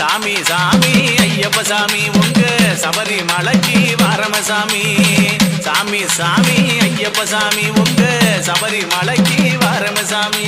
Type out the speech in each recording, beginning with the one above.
சாமி சாமி ஐயப்ப சாமி உங்க சபரி மலைக்கு வாரமசாமி சாமி. சாமி ஐயப்ப சாமி உங்க சபரி மலைக்கு வாரமசாமி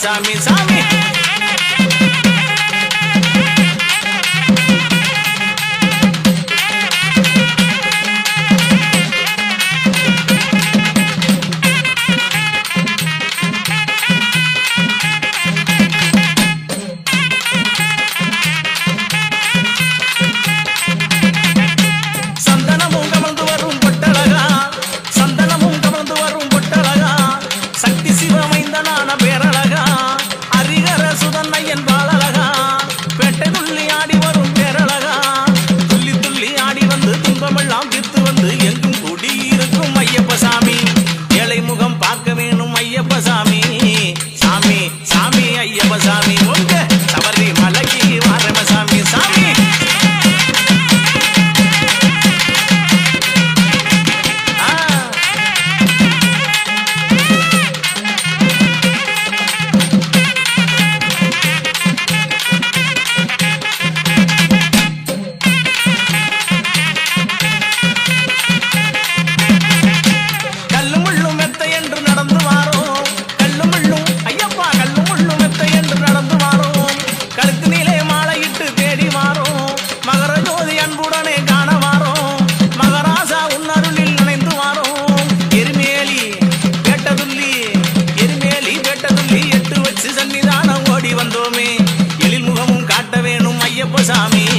Sammy, Sammy. ஐயப்ப சாமி சாமி சாமி ஐயப்ப சாமி சன்னிதானம் ஓடி வந்தோமே. எழில் முகமும் காட்ட வேணும் ஐயப்ப சாமி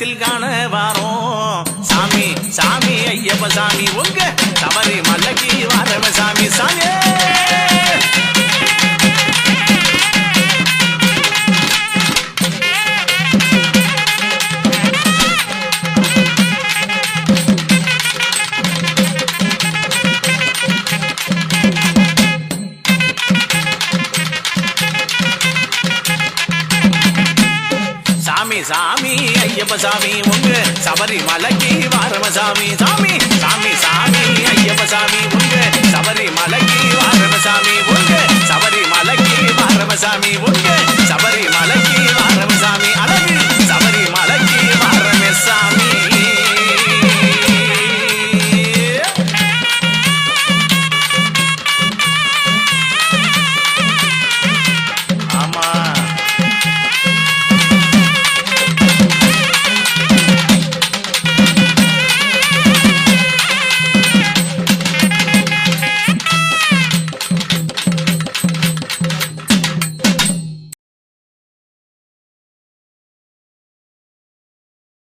தெய்வத்தில் காண வாரோம். சாமி சாமி ஐயப்ப சாமி உங்க தவறு மல்லக்கி வாரவ சாமி சாமி. சாமி ஐயப்ப சாமி உங்க சபரிமலைக்கு வாரம சாமி சாமி சாமி சாமி ஐயப்ப சாமி உங்க சபரிமலைக்கு வாரம சாமி உங்க சபரிமலைக்கு வாரம சாமி உங்க